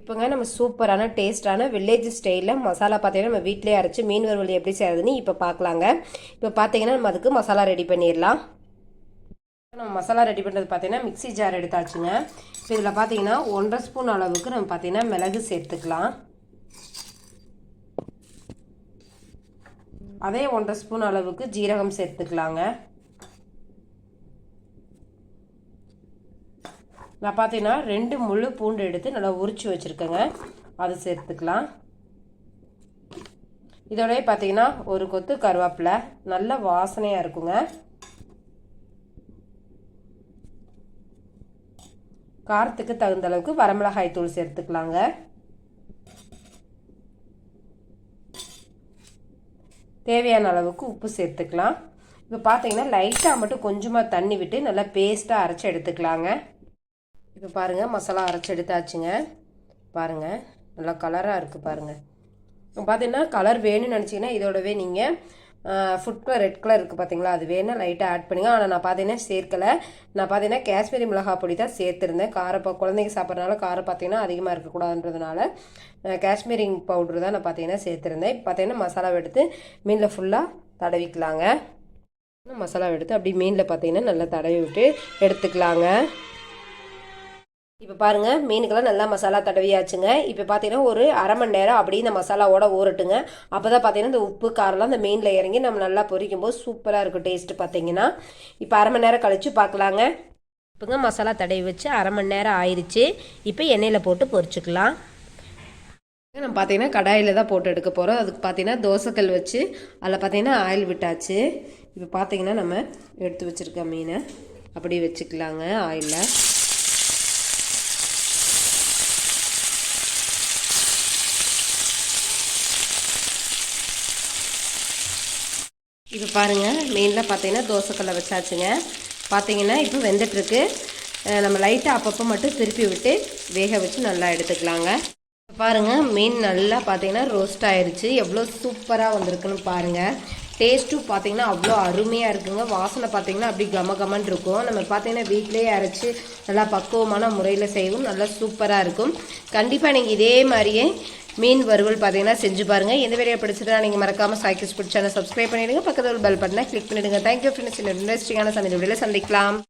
இப்போங்க நம்ம சூப்பரான டேஸ்டான வில்லேஜ் ஸ்டைலில் மசாலா பார்த்தீங்கன்னா நம்ம வீட்டிலே அரைச்சி மீன் வறுவல் எப்படி செய்யறதுன்னு இப்போ பார்க்கலாங்க இப்போ பார்த்தீங்கன்னா நம்ம அதுக்கு மசாலா ரெடி பண்ணிடலாம். நம்ம மசாலா ரெடி பண்ணுறது பார்த்தீங்கன்னா மிக்ஸி ஜார் எடுத்தாச்சுங்க. இப்போ இதில் பார்த்தீங்கன்னா ஒன்றரை ஸ்பூன் அளவுக்கு நம்ம பார்த்தீங்கன்னா மிளகு சேர்த்துக்கலாம். அதே ஒன்றரை ஸ்பூன் அளவுக்கு ஜீரகம் சேர்த்துக்கலாங்க. நான் பார்த்தீங்கன்னா ரெண்டு முழு பூண்டு எடுத்து நல்லா உரிச்சு வச்சுருக்கேங்க. அது சேர்த்துக்கலாம். இதோடய பார்த்தீங்கன்னா ஒரு கொத்து கருவேப்பிலை நல்ல வாசனையாக இருக்குங்க. காரத்துக்கு தகுந்த அளவுக்கு வரமிளகாய் தூள் சேர்த்துக்கலாங்க. தேவையான அளவுக்கு உப்பு சேர்த்துக்கலாம். இப்போ பார்த்தீங்கன்னா லைட்டாக மட்டும் கொஞ்சமாக தண்ணி விட்டு நல்லா பேஸ்ட்டாக அரைச்சி எடுத்துக்கலாங்க. இப்போ பாருங்கள் மசாலா அரைச்சி எடுத்தாச்சுங்க. பாருங்கள் நல்லா கலராக இருக்குது பாருங்கள் பார்த்தீங்கன்னா கலர் வேணும்னு நினச்சிங்கன்னா இதோடவே நீங்கள் ஃபுட் கலர் ரெட் கலர் இருக்குது பார்த்தீங்களா அது வேணால் லைட்டாக ஆட் பண்ணுங்க. ஆனால் நான் பார்த்தீங்கன்னா சேர்க்கலை. நான் பார்த்தீங்கன்னா காஷ்மீரி மிளகா பொடி தான் சேர்த்துருந்தேன். காரம் குழந்தைங்க சாப்பிட்றதுனால காரம் பார்த்தீங்கன்னா அதிகமாக இருக்கக்கூடாதுன்றதுனால காஷ்மீரி பவுட்ரு தான் நான் பார்த்தீங்கன்னா சேர்த்துருந்தேன். இப்போ பார்த்தீங்கன்னா மசாலாவை எடுத்து மீனில் ஃபுல்லாக தடவிக்கலாங்க. மசாலா எடுத்து அப்படி மீனில் பார்த்தீங்கன்னா நல்லா தடவி விட்டு எடுத்துக்கலாங்க. இப்போ பாருங்கள் மீனுக்கெல்லாம் நல்லா மசாலா தடவியாச்சுங்க. இப்போ பார்த்தீங்கன்னா ஒரு அரை மணி நேரம் அப்படியே இந்த மசாலாவோட ஊறட்டுங்க. அப்போ தான் பார்த்தீங்கன்னா இந்த உப்பு காரெல்லாம் இந்த மீனில் இறங்கி நம்ம நல்லா பொரிக்கும் போது சூப்பராக இருக்கும் டேஸ்ட்டு பார்த்தீங்கன்னா இப்போ அரை மணி நேரம் கழித்து பார்க்கலாங்க இப்போங்க மசாலா தடவி வச்சு அரை மணி நேரம் ஆயிடுச்சு இப்போ எண்ணெயில் போட்டு பொரிச்சுக்கலாம். நம்ம பார்த்தீங்கன்னா கடாயில் தான் போட்டு எடுக்க போகிறோம் அதுக்கு பார்த்தீங்கன்னா தோசைக்கல் வச்சு அதில் பார்த்தீங்கன்னா ஆயில் விட்டாச்சு. இப்போ பார்த்தீங்கன்னா நம்ம எடுத்து வச்சுருக்க மீனை அப்படியே வச்சுக்கலாங்க ஆயிலில் இப்போ பாருங்கள் மீனில் பார்த்தீங்கன்னா தோசைக்கல்லை வச்சாச்சுங்க. பார்த்தீங்கன்னா இப்போ வெந்துட்டுருக்கு. நம்ம லைட்டாக அப்பப்போ மட்டும் திருப்பி விட்டு வேக வச்சு நல்லா எடுத்துக்கலாங்க. பாருங்கள் மீன் நல்லா பார்த்தீங்கன்னா ரோஸ்ட் ஆயிடுச்சு எவ்வளோ சூப்பராக வந்திருக்குன்னு பாருங்கள் டேஸ்ட்டும் பார்த்தீங்கன்னா அவ்வளோ அருமையாக இருக்குங்க. வாசனை பார்த்தீங்கன்னா அப்படி கம கமன் இருக்கும். நம்ம பார்த்தீங்கன்னா வீட்டிலேயே அரைச்சி நல்லா பக்குவமான முறையில் செய்வோம். நல்லா சூப்பராக இருக்கும். கண்டிப்பாக நீங்கள் இதே மாதிரியே மீன் வறுவல் பார்த்தீங்கன்னா செஞ்சு பாருங்கள் எந்த வேலையை பிடிச்சதா நீங்கள் மறக்காமல் சாய்க்கிஸ் பிடிச்சாலும் சப்ஸ்கிரைப் பண்ணிவிடுங்க பக்கத்தில் பெல் பட்டனை கிளிக் பண்ணிவிடுங்க தேங்க்யூ ஃப்ரெண்ட்ஸ் இன்ட்ரெஸ்டிங்கான சமையல் வீடியோவில் சந்திக்கலாம்.